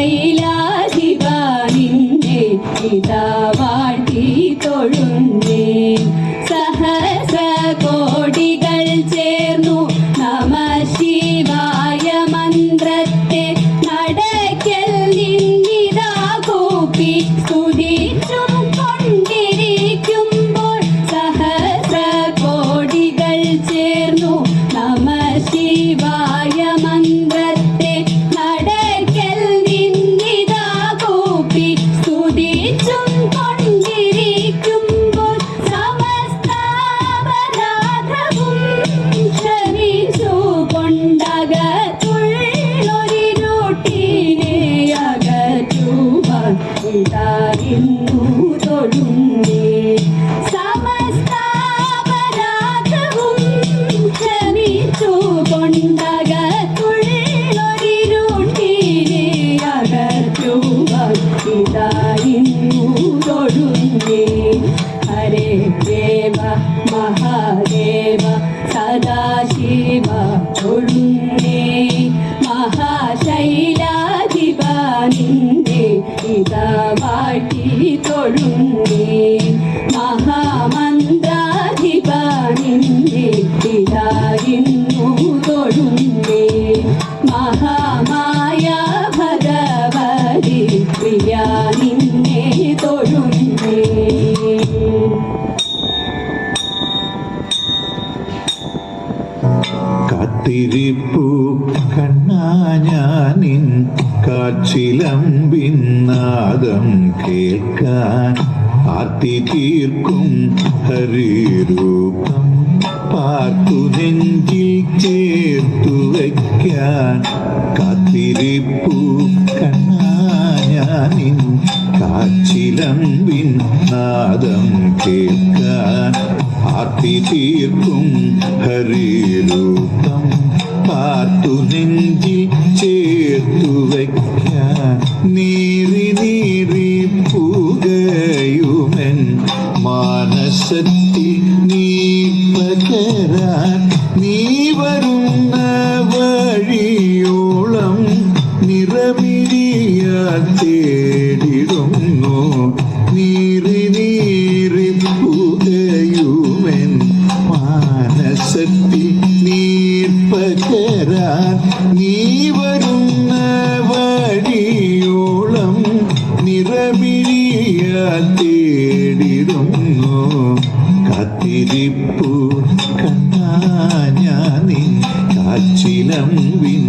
Laila Shiva പിതാ. Jason Barney. കണ്ണാഞ്ഞാനിൻ കാച്ചിലമ്പിന്നാദം കേൾക്കാൻ ആർത്തി തീർക്കും ഹരിരൂപം. പാർത്തു നെഞ്ചിൽ ചേർത്തു വയ്ക്കാൻ കാത്തിരിപ്പു കണ്ണാഞ്ഞാനിൻ കാച്ചിലമ്പിൻ നാദം കേൾക്കാൻ ആർത്തി തീർക്കും ഹരിരൂപം. പാർത്തു നെഞ്ചിൽ ചേർത്തു വയ്ക്കാൻ നീറി നീറി പുകയുമൻ മാനസത്തിൽ നീ പകരാൻ നീ കത്തിരിപ്പു കണ്ടാ ഞാനീ കാച്ചിലം വിൻ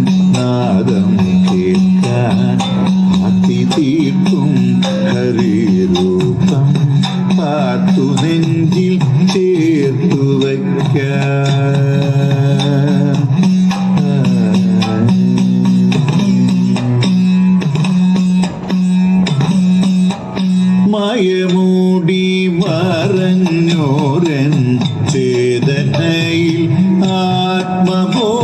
Bambu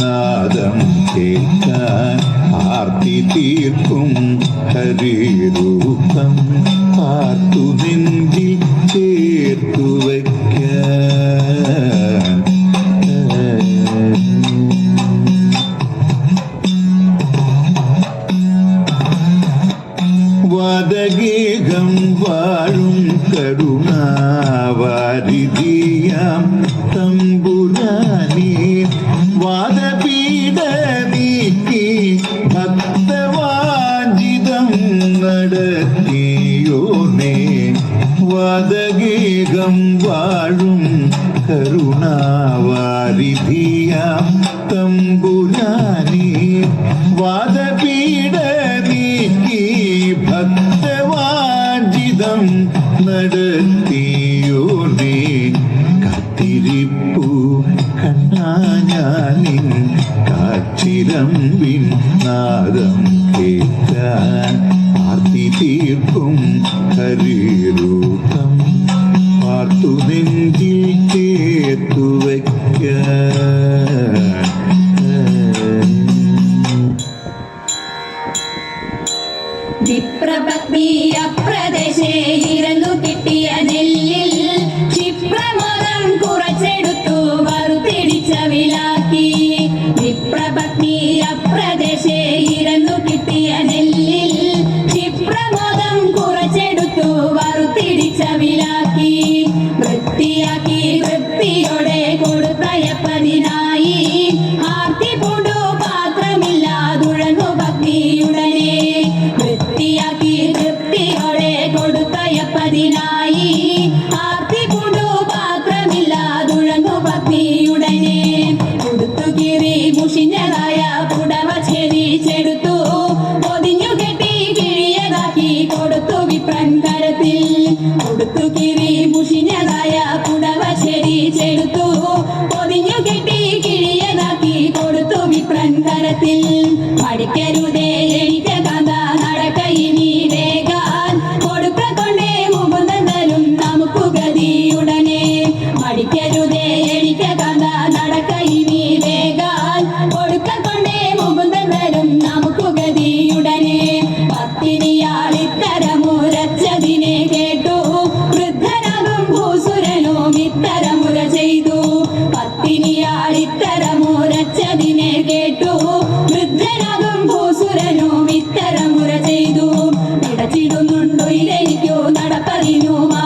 നാദം കേട്ടാൻ ആർത്തി തീർക്കും ഹരിരൂപം. പാർത്തു നെഞ്ചിൽ ചേർത്തു വയ്ക്കാൻ. വദഗീകം വാഴ വനം നടത്തിയോനേ വദഗേകം വാഴും കരുണാവാരിധിയാം തമ്പുരാനേ. വാദപീഠ നീക്കി ഭക്തവാജിതം നടത്തിയോനേ കത്തിരിപ്പു കണ്ണാ ഞാനിൻ കാച്ചിരമ്പിൻ നാദം ആർത്തി തീർക്കും ഹരിരൂപം. 你那一。പേരുടെ Senhor.